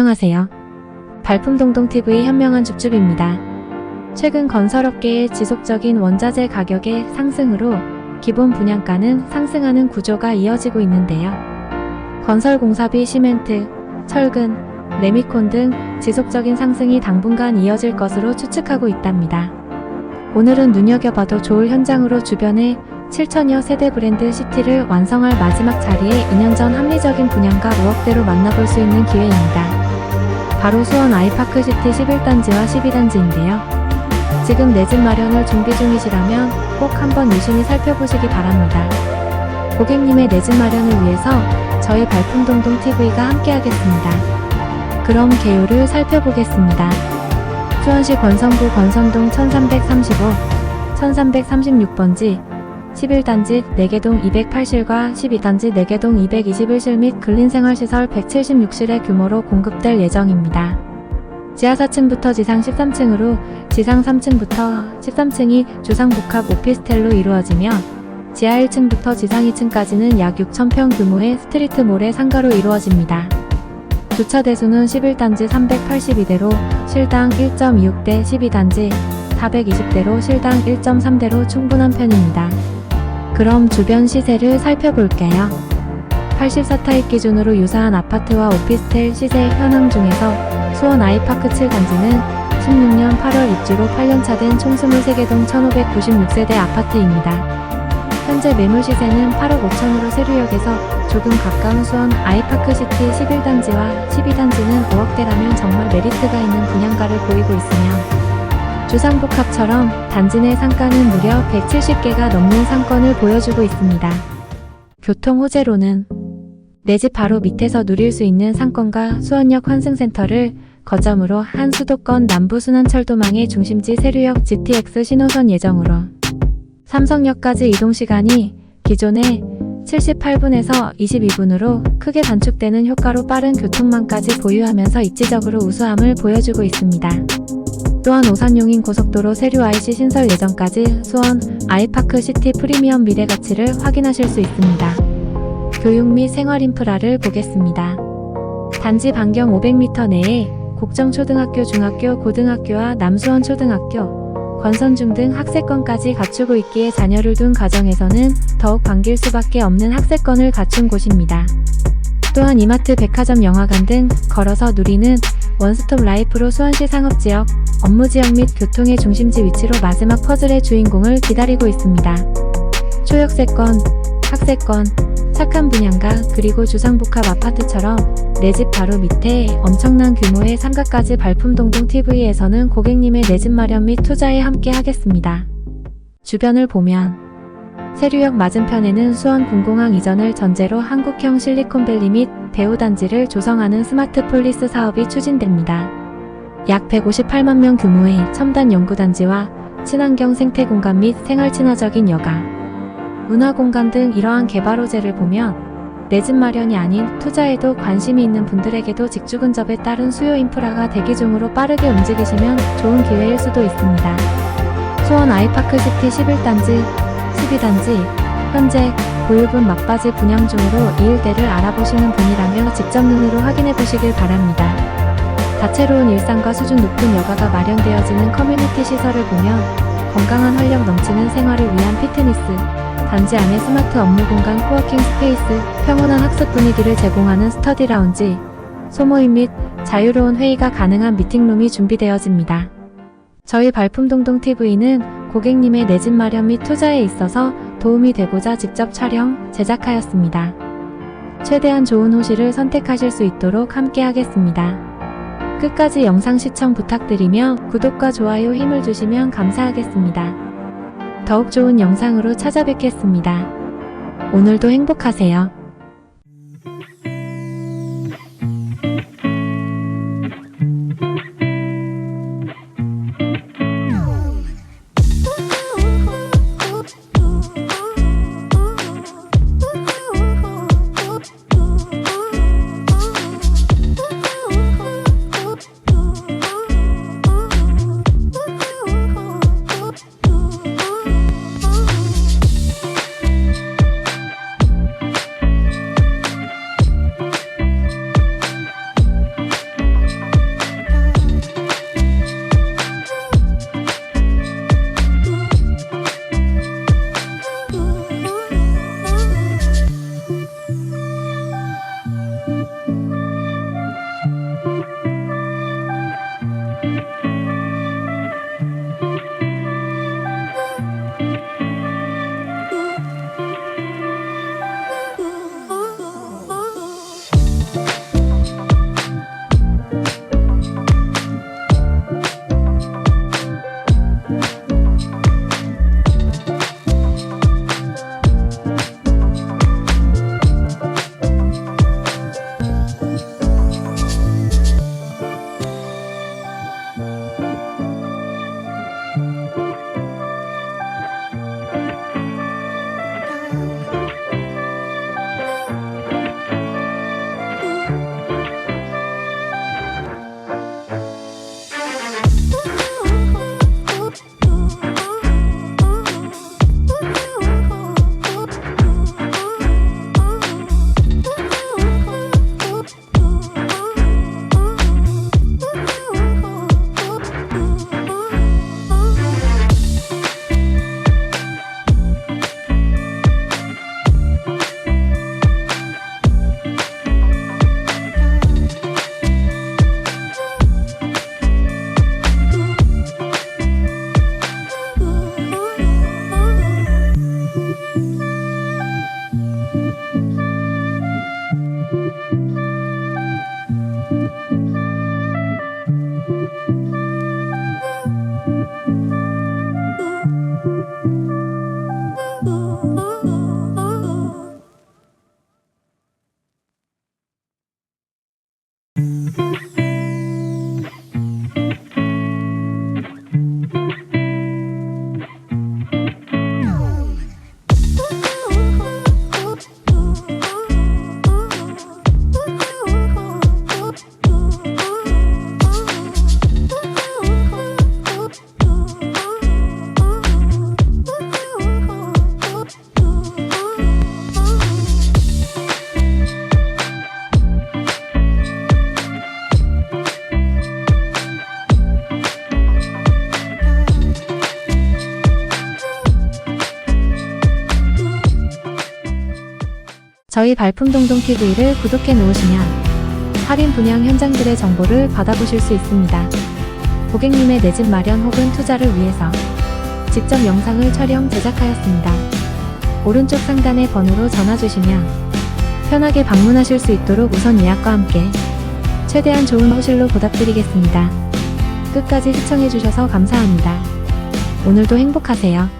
안녕하세요. 발품동동TV 현명한 줍줍입니다. 최근 건설업계의 지속적인 원자재 가격의 상승으로 기본 분양가는 상승하는 구조가 이어지고 있는데요. 건설공사비 시멘트, 철근, 레미콘 등 지속적인 상승이 당분간 이어질 것으로 추측하고 있답니다. 오늘은 눈여겨봐도 좋을 현장으로 주변에 7천여 세대 브랜드 시티를 완성할 마지막 자리에 2년 전 합리적인 분양가 5억대로 만나볼 수 있는 기회입니다. 바로 수원 아이파크 시티 11단지와 12단지인데요. 지금 내 집 마련을 준비 중이시라면 꼭 한번 유심히 살펴보시기 바랍니다. 고객님의 내 집 마련을 위해서 저희 발품동동 TV가 함께하겠습니다. 그럼 개요를 살펴보겠습니다. 수원시 권선구 권선동 1335, 1336번지, 11단지 4개동 208실과 12단지 4개동 221실 및 근린생활시설 176실의 규모로 공급될 예정입니다. 지하 4층부터 지상 13층으로 지상 3층부터 13층이 주상복합 오피스텔로 이루어지며 지하 1층부터 지상 2층까지는 약 6,000평 규모의 스트리트몰의 상가로 이루어집니다. 주차 대수는 11단지 382대로 실당 1.26대 12단지 420대로 실당 1.3대로 충분한 편입니다. 그럼 주변 시세를 살펴볼게요. 84타입 기준으로 유사한 아파트와 오피스텔 시세 현황 중에서 수원 아이파크 7단지는 16년 8월 입주로 8년차 된 총 23개동 1596세대 아파트입니다. 현재 매물 시세는 8억 5천으로 세류역에서 조금 가까운 수원 아이파크 시티 11단지와 12단지는 5억대라면 정말 메리트가 있는 분양가를 보이고 있으며 주상복합처럼 단지 내 상가는 무려 170개가 넘는 상권을 보여주고 있습니다. 교통 호재로는 내 집 바로 밑에서 누릴 수 있는 상권과 수원역 환승센터를 거점으로 한 수도권 남부순환철도망의 중심지 세류역 GTX 신호선 예정으로 삼성역까지 이동 시간이 기존의 78분에서 22분으로 크게 단축되는 효과로 빠른 교통망까지 보유하면서 입지적으로 우수함을 보여주고 있습니다. 또한 오산용인 고속도로 세류 IC 신설 예정까지 수원 아이파크 시티 프리미엄 미래 가치를 확인하실 수 있습니다. 교육 및 생활 인프라를 보겠습니다. 단지 반경 500m 내에 곡정초등학교, 중학교, 고등학교와 남수원 초등학교, 권선 중 등 학세권까지 갖추고 있기에 자녀를 둔 가정에서는 더욱 반길 수밖에 없는 학세권을 갖춘 곳입니다. 또한 이마트, 백화점, 영화관 등 걸어서 누리는 원스톱 라이프로 수원시 상업지역, 업무지역 및 교통의 중심지 위치로 마지막 퍼즐의 주인공을 기다리고 있습니다. 초역세권, 학세권, 착한 분양가, 그리고 주상복합 아파트처럼 내 집 바로 밑에 엄청난 규모의 상가까지 발품동동 TV에서는 고객님의 내 집 마련 및 투자에 함께 하겠습니다. 주변을 보면 세류역 맞은편에는 수원 군공항 이전을 전제로 한국형 실리콘밸리 및 대우단지를 조성하는 스마트 폴리스 사업이 추진됩니다. 약 158만 명 규모의 첨단 연구단지와 친환경 생태 공간 및 생활 친화적인 여가, 문화 공간 등 이러한 개발 호재를 보면 내 집 마련이 아닌 투자에도 관심이 있는 분들에게도 직주 근접에 따른 수요 인프라가 대기 중으로 빠르게 움직이시면 좋은 기회일 수도 있습니다. 수원 아이파크 시티 11단지, 12단지, 현재 보유분 막바지 분양 중으로 이 일대를 알아보시는 분이라면 직접 눈으로 확인해 보시길 바랍니다. 다채로운 일상과 수준 높은 여가가 마련되어지는 커뮤니티 시설을 보면 건강한 활력 넘치는 생활을 위한 피트니스, 단지 안에 스마트 업무 공간 코워킹 스페이스, 평온한 학습 분위기를 제공하는 스터디 라운지, 소모임 및 자유로운 회의가 가능한 미팅룸이 준비되어집니다. 저희 발품동동 TV는 고객님의 내 집 마련 및 투자에 있어서 도움이 되고자 직접 촬영, 제작하였습니다. 최대한 좋은 호실을 선택하실 수 있도록 함께 하겠습니다. 끝까지 영상 시청 부탁드리며 구독과 좋아요 힘을 주시면 감사하겠습니다. 더욱 좋은 영상으로 찾아뵙겠습니다. 오늘도 행복하세요. Música 저희 발품 동동 TV를 구독해 놓으시면 할인 분양 현장들의 정보를 받아보실 수 있습니다. 고객님의 내 집 마련 혹은 투자를 위해서 직접 영상을 촬영 제작하였습니다. 오른쪽 상단의 번호로 전화 주시면 편하게 방문하실 수 있도록 우선 예약과 함께 최대한 좋은 호실로 보답드리겠습니다. 끝까지 시청해주셔서 감사합니다. 오늘도 행복하세요.